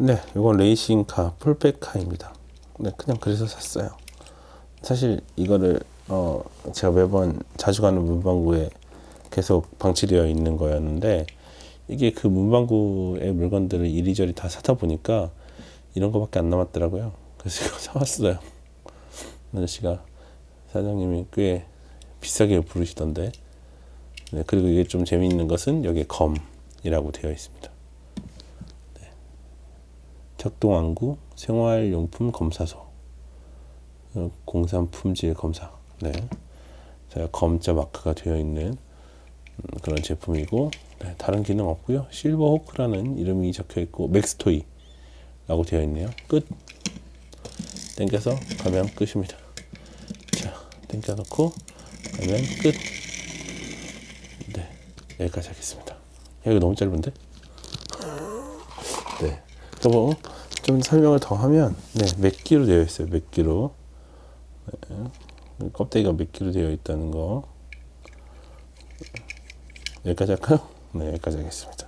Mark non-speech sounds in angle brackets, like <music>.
네, 이건 레이싱카 풀백카입니다. 네, 그냥 그래서 샀어요. 사실 이거를 어 제가 매번 자주 가는 문방구에 계속 방치되어 있는 거였는데 이게 그 문방구의 물건들을 이리저리 다 사다 보니까 이런 거밖에 안 남았더라고요. 그래서 이거 <laughs> 사왔어요. 아저씨가 사장님이 꽤 비싸게 부르시던데. 네, 그리고 이게 좀 재미있는 것은 여기에 검이라고 되어 있습니다. 네. 척동안구 생활용품 검사소 어, 공산 품질 검사. 네. 자, 검자 마크가 되어 있는 음, 그런 제품이고 네, 다른 기능 없고요. 실버 호크라는 이름이 적혀 있고 맥스토이라고 되어 있네요. 끝. 당겨서 가면 끝입니다. 자, 당겨 놓고 가면 끝. 네, 여기까지 하겠습니다. 야, 이거 너무 짧은데? 네. 그럼 좀 설명을 더 하면 네, 몇 기로 되어 있어요. 몇 기로. 네. 껍데기가 몇 기로 되어 있다는 거. 여기까지 할까요? 네, 여기까지 하겠습니다.